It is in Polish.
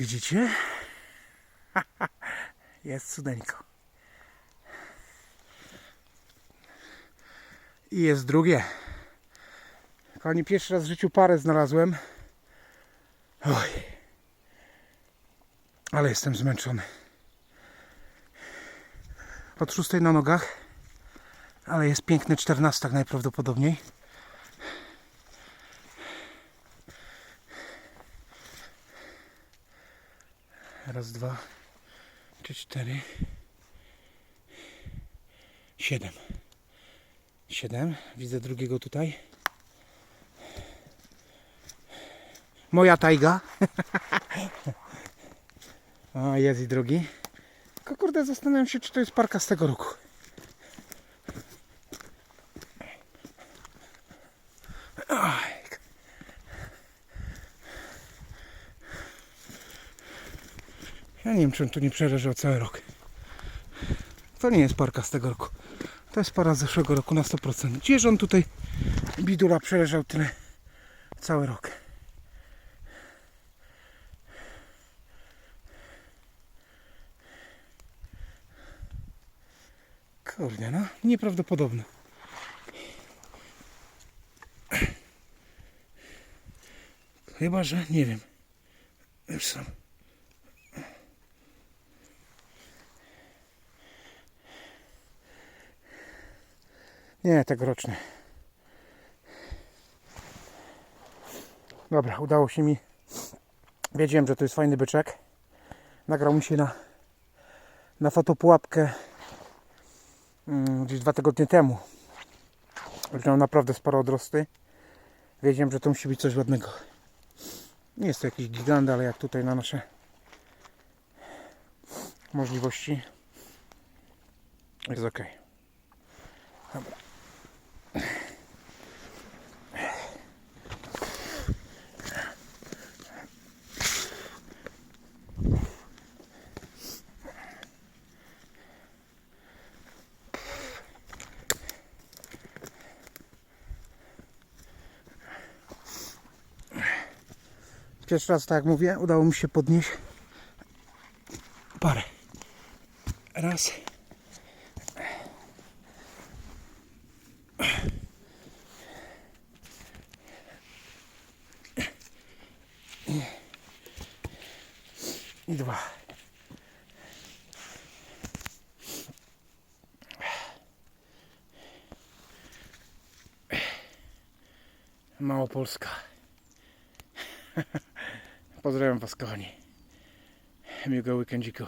Widzicie? Jest cudeńko. I jest drugie. Kochani, pierwszy raz w życiu parę znalazłem. Oj. Ale jestem zmęczony. Od szóstej na nogach. Ale jest piękny czternastak najprawdopodobniej. Raz, dwa, trzy, cztery. Siedem. Siedem. Widzę drugiego tutaj. Moja tajga. A, jest i drugi. Tylko kurde, zastanawiam się, czy to jest parka z tego roku. Ja nie wiem, czy on tu nie przeleżał cały rok. To nie jest parka z tego roku. To jest para z zeszłego roku na 100%. Gdzież on tutaj bidula przeleżał tyle cały rok. Kurde, no, nieprawdopodobne. Chyba, że nie wiem. Już sam. Nie, tegoroczny. Dobra, udało się mi. Wiedziałem, że to jest fajny byczek. Nagrał mi się na, na fotopułapkę mm, gdzieś dwa tygodnie temu. Miał naprawdę sporo odrosty. Wiedziałem, że to musi być coś ładnego. Nie jest to jakiś gigant, ale jak tutaj na nasze możliwości jest ok. Dobra. Pierwszy raz, tak jak mówię, udało mi się podnieść parę. Raz. I dwa. Małopolska. Pozdrawiam Was kochani. Miłego weekendziku.